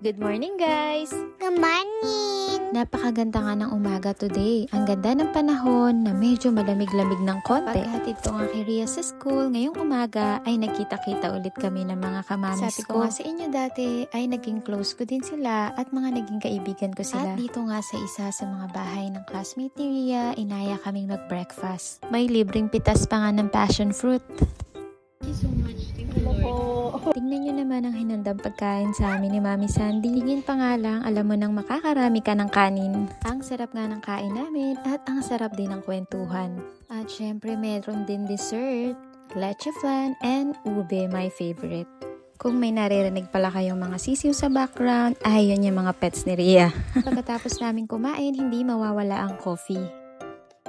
Good morning guys! Good morning! Napakaganda nga ng umaga today. Ang ganda ng panahon na medyo malamig-lamig ng konti. Pagkahatid ko nga kay Ria sa school, ngayong umaga ay nagkita-kita ulit kami ng mga kamamis Sabi ko. nga sa inyo dati ay naging close ko din sila at mga naging kaibigan ko sila. At dito nga sa isa sa mga bahay ng classmate ni Ria, inaya kaming mag-breakfast. May libreng pitas pa nga ng passion fruit. Tingnan nyo naman ang hinandang pagkain sa amin ni Mami Sandy. Tingin pa nga lang, alam mo nang makakarami ka ng kanin. Ang sarap nga ng kain namin at ang sarap din ng kwentuhan. At syempre meron din dessert, leche flan, and ube, my favorite. Kung may naririnig pala kayong mga sisiw sa background, ay yun yung mga pets ni Ria. Pagkatapos namin kumain, hindi mawawala ang coffee.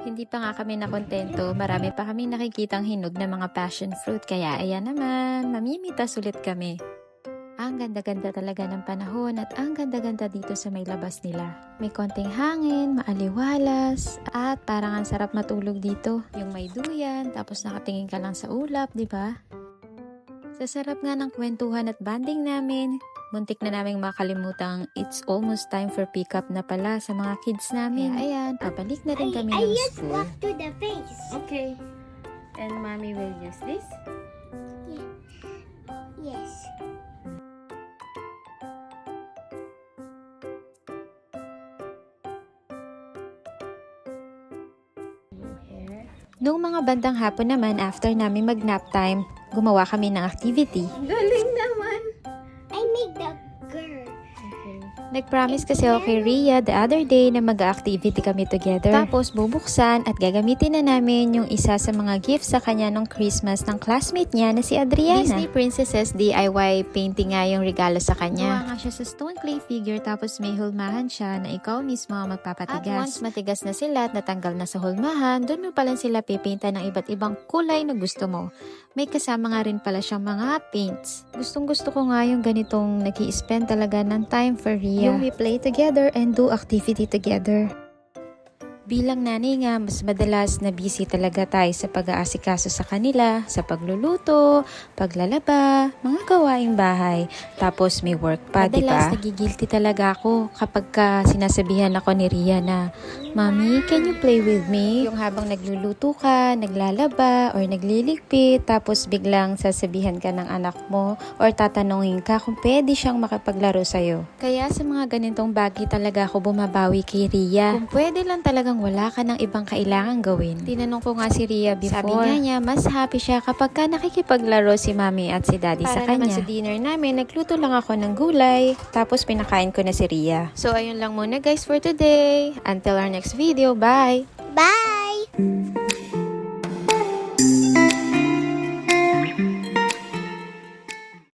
Hindi pa nga kami nakontento, marami pa kami nakikitang hinog na mga passion fruit, kaya ayan naman, mamimitas ulit kami. Ang ganda-ganda talaga ng panahon at ang ganda-ganda dito sa may labas nila. May konting hangin, maaliwalas, at parang ang sarap matulog dito. Yung may duyan, tapos nakatingin ka lang sa ulap, di ba? Sa sarap nga ng kwentuhan at banding namin, muntik na naming makalimutang it's almost time for pickup na pala sa mga kids namin. Kaya ayan, pabalik na rin kami I ng just school. walk to the face. Okay. And mommy will use this. Yes. Noong mga bandang hapon naman, after namin mag-nap time, gumawa kami ng activity. Galing naman. Make the girl. Okay. Nag-promise kasi ako kay Rhea the other day na mag-activity kami together. Tapos bubuksan at gagamitin na namin yung isa sa mga gifts sa kanya nung Christmas ng classmate niya na si Adriana. Disney Princesses DIY painting nga yung regalo sa kanya. Gawa nga siya sa stone clay figure tapos may hulmahan siya na ikaw mismo ang magpapatigas. At once matigas na sila at natanggal na sa hulmahan, doon mo pala sila pipinta ng iba't ibang kulay na gusto mo. May kasama nga rin pala siyang mga paints. Gustong gusto ko nga yung ganitong nag spend talaga ng time for Rhea. Yung we play together and do activity together. Bilang nanay nga, mas madalas na busy talaga tayo sa pag-aasikaso sa kanila, sa pagluluto, paglalaba, mga gawaing bahay. Tapos may work pa, di ba? Madalas nagigilty talaga ako kapag ka sinasabihan ako ni Ria na, Mami, can you play with me? Yung habang nagluluto ka, naglalaba, or nagliligpit, tapos biglang sasabihan ka ng anak mo, or tatanungin ka kung pwede siyang makapaglaro sa'yo. Kaya sa mga ganitong bagay talaga ako bumabawi kay Ria. Kung pwede lang talagang wala ka ng ibang kailangan gawin. Tinanong ko nga si Ria before. Sabi nga niya, mas happy siya kapag ka nakikipaglaro si mami at si daddy sa Para kanya. naman sa dinner namin, nagluto lang ako ng gulay, tapos pinakain ko na si Ria. So ayun lang muna guys for today. Until our next video, bye!